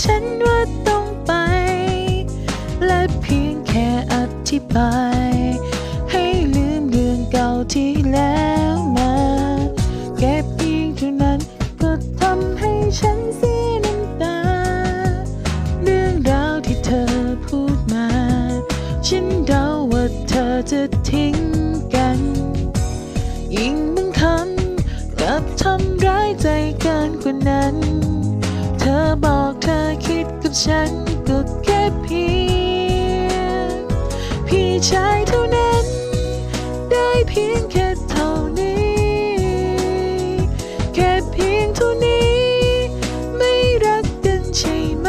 ฉันว่าต้องไป และเพียงแค่อธิบาย ให้ลืมเรื่องเก่าที่แล้วมาแค่เพียงเท่านั้นก็ทำให้ฉันเสียน้ำตา เรื่องราวที่เธอพูดมา ฉันเดาว่าเธอจะทิ้ง ฉันก็แค่เพียงพี่ชายเท่านั้น ได้เพียงแค่เท่านี้ แค่เพียงเท่านี้ ไม่รักกันใช่ไหม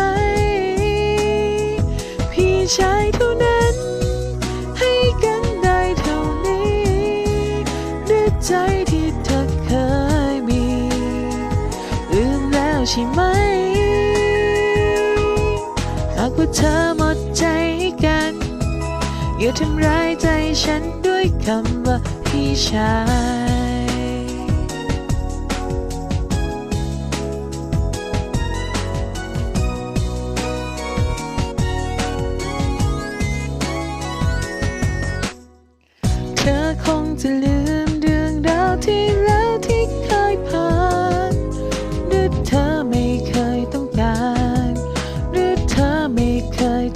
พี่ชายเท่านั้น ให้กันได้เท่านี้ด้วยใจที่เธอเคยมี ลืมแล้วใช่ไหม หากเธอหมดใจกัน อย่าทำร้ายใจฉันด้วยคำว่าพี่ชาย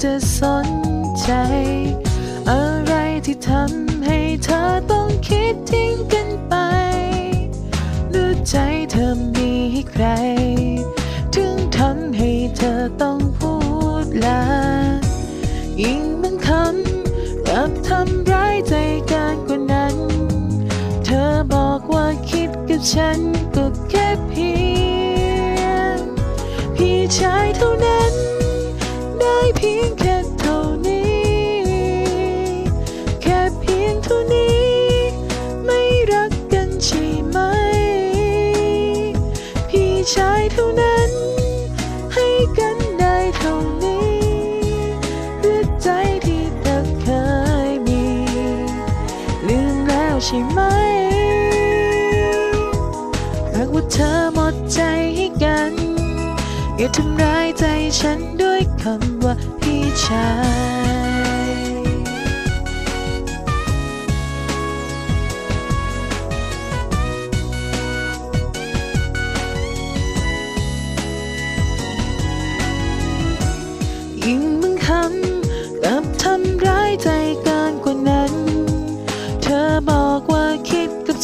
จะสนใจ อะไรที่ทำให้เธอต้องคิดทิ้งกันไปหรือใจเธอมีให้ใคร ถึงทำให้เธอต้องพูดลายิ่งบางคำกลับทำร้ายใจกินกว่านั้น เธอบอกว่าคิดกับฉันก็แค่เพียงพี่ชายเท่า นั้น ให้กันได้เท่านี้ด้วยใจที่เธอเคยมี ลืมแล้วใช่ไหมหากว่าเธอหมดใจให้กัน อย่าทำร้ายใจฉันด้วยคำว่าพี่ชาย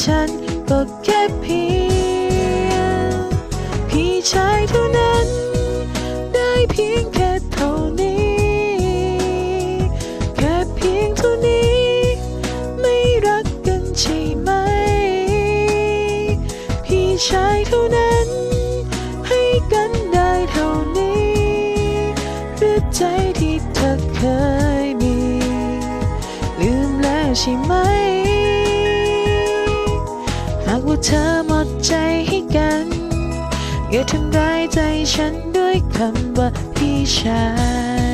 ฉันก็แค่เพียงพี่ชายเท่านั้น ได้เพียงแค่เท่านี้ แค่เพียงเท่านี้ ไม่รักกันใช่ไหม พี่ชายเท่านั้น ให้กันได้เท่านี้ด้วยใจที่เธอเคยมี ลืมแล้วใช่ไหม เธอหมดใจให้กัน อย่าทำร้ายใจฉันด้วยคำว่าพี่ชาย